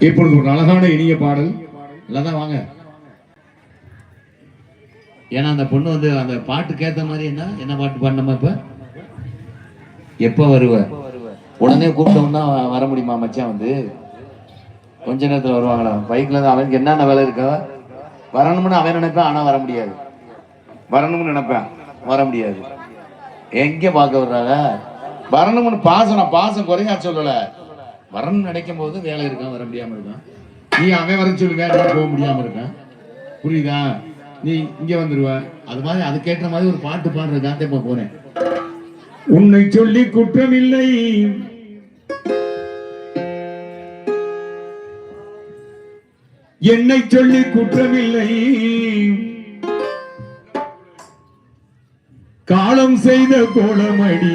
இப்பொழுது ஒரு அழகான இனிய பாடல். தான் வாங்க. ஏன்னா அந்த பொண்ணு வந்து அந்த பாட்டுக்கு ஏத்த மாதிரி என்ன? என்ன பாட்டு பாடினமா இப்ப? எப்ப வருவ? உடனே கூப்பிட்டோம்னா வர முடியுமா மச்சான் வந்து? கொஞ்ச நேரத்துல வருவாங்களா? பைக்ல இருந்து அவனுக்கு என்னென்ன வேலை இருக்கா? வரணும்னு அவன் நினைப்பான் ஆனா வர முடியாது. வரணும்னு நினைப்பேன் வர முடியாது. எங்க பார்க்க வர்றாங்க? வரணும்னு பாசம் நான் பாசம் குறையா சொல்லல. வரன் நினைக்கும் போது வேலை இருக்கான் வர முடியாம இருக்கான். நீ அவன் வர சொல்லி போக முடியாம இருக்கான். புரியுதா? நீ இங்க வந்துருவ. அது மாதிரி அதுக்கேற்ற மாதிரி ஒரு பாட்டு பாடுறதுக்காக இப்ப போறேன். உன்னை சொல்லி குற்றமில்லை. என்னை சொல்லி குற்றமில்லை. காலம் செய்த கோலமடி.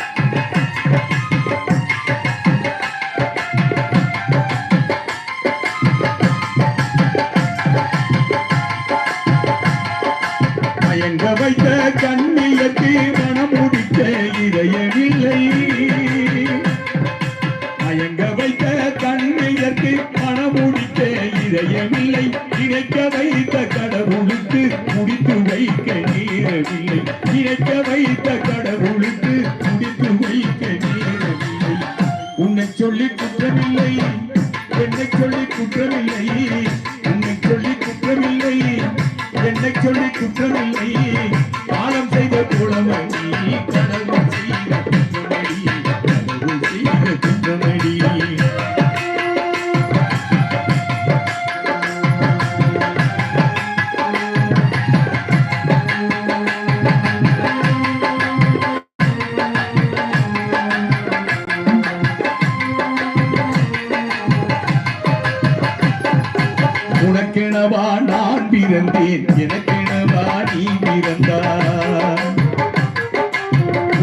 வைத்த கண்ணியத்து மனம் முடிக்க இதயமில்லை மயங்க வைத்த கண்ணியத்து மனம் முடிக்க இதயமில்லை இணைக்க வைத்த கடவுளுக்கு முடித்து வைக்க நேரமில்லை. இணைக்க வைத்த சொல்லி குற்றமில்லை. என்னை சொல்லி குற்றமில்லை. உன்னை சொல்லி குற்றமில்லை. என்னை சொல்லி குற்றமில்லை. காலம் செய்த குளமணி கடல் உனக்கெனவா நான் பிறந்தேன். எனக்கெனவா நீ பிறந்தாய்?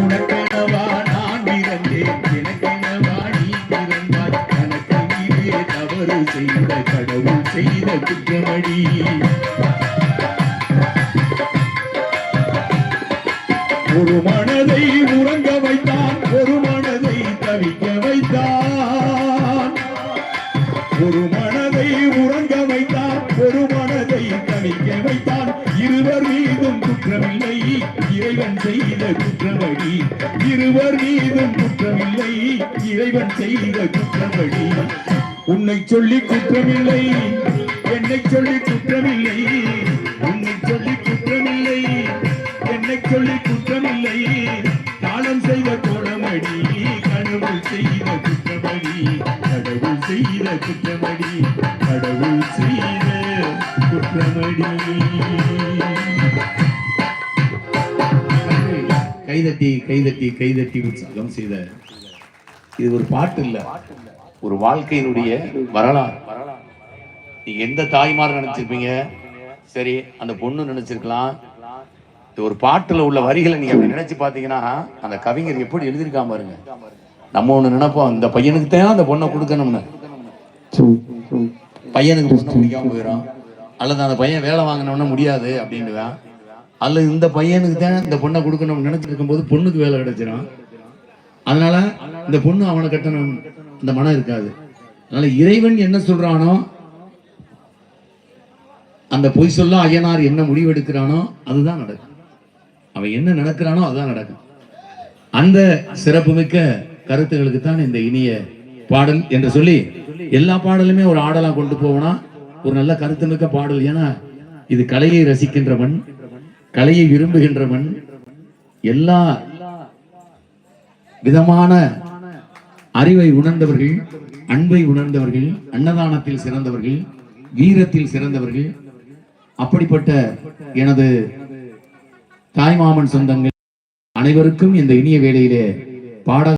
உனக்கெனவா நான் பிறந்தேன். எனக்கெனவா நீ பிறந்தார் தனக்கு நீரே தவறு செய்த கடவுள் செய்த குற்றமடி. ஒரு மனதை மனதை வைத்தான் இருவர் மீதும் குற்றமில்லை. இறைவன் செய்த குற்றமடி. இருவர் மீதும் குற்றமில்லை. இறைவன் செய்த குற்றமடி. உன்னை சொல்லி குற்றமில்லை. என்னை சொல்லி குற்றமில்லை. உன்னை சொல்லி குற்றமில்லை. என்னை சொல்லி குற்றமில்லை. காலம் செய்த கோலமடி கடவுள் செய்த குற்றமடி. கடவுள் செய்த குற்றமடி. கடவுள் செய்த கைதட்டி கைதட்டி கைதட்டி உற்சாகம் செய்த. இது ஒரு பாட்டு இல்ல. ஒரு வாழ்க்கையினுடைய வரலாறு. நீங்க எந்த தாய்மார் நினைச்சிருப்பீங்க? சரி அந்த பொண்ணு நினைச்சிருக்கலாம். இது ஒரு பாட்டுல உள்ள வரிகளை நீங்க அப்படி நினைச்சு பாத்தீங்கன்னா அந்த கவிஞர் எப்படி எழுதியிருக்காம பாருங்க. நம்ம ஒண்ணு நினைப்போம் இந்த பையனுக்கு தான் அந்த பொண்ணை கொடுக்கணும்னு. பையனுக்கு பொண்ணு பிடிக்காம போயிடும் அல்லது அந்த பையன் வேலை வாங்கினோம்னா முடியாது அப்படின்னுவேன் அல்லது இந்த பையனுக்கு தான் இந்த பொண்ணை கொடுக்கணும்னு நினைச்சிட்டு இருக்கும்போது பொண்ணுக்கு வேலை கிடைச்சிடும் அதனால இந்த பொண்ணு அவனை கட்டணும். இந்த மனம் இருக்காது. அதனால இறைவன் என்ன சொல்றானோ அந்த பொய் சொல்ல ஐயனார் என்ன முடிவு எடுக்கிறானோ அதுதான் நடக்கும். அவன் என்ன நினைக்கிறானோ அதுதான் நடக்கும். அந்த சிறப்புமிக்க கருத்துகளுக்கு தான் இந்த இனிய பாடல் என்று சொல்லி எல்லா பாடலுமே ஒரு ஆடலா கொண்டு போவோம்னா ஒரு நல்ல கருத்துமிக்க பாடல். ஏன்னா இது கலையை ரசிக்கின்றவன் கலையை விரும்புகின்றவன் எல்லா விதமான அறிவை உணர்ந்தவர்கள் அன்பை உணர்ந்தவர்கள் அன்னதானத்தில் சிறந்தவர்கள் வீரத்தில் சிறந்தவர்கள் அப்படிப்பட்ட எனது தாய்மாமன் சொந்தங்கள் அனைவருக்கும் இந்த இனிய வேளையிலே பாட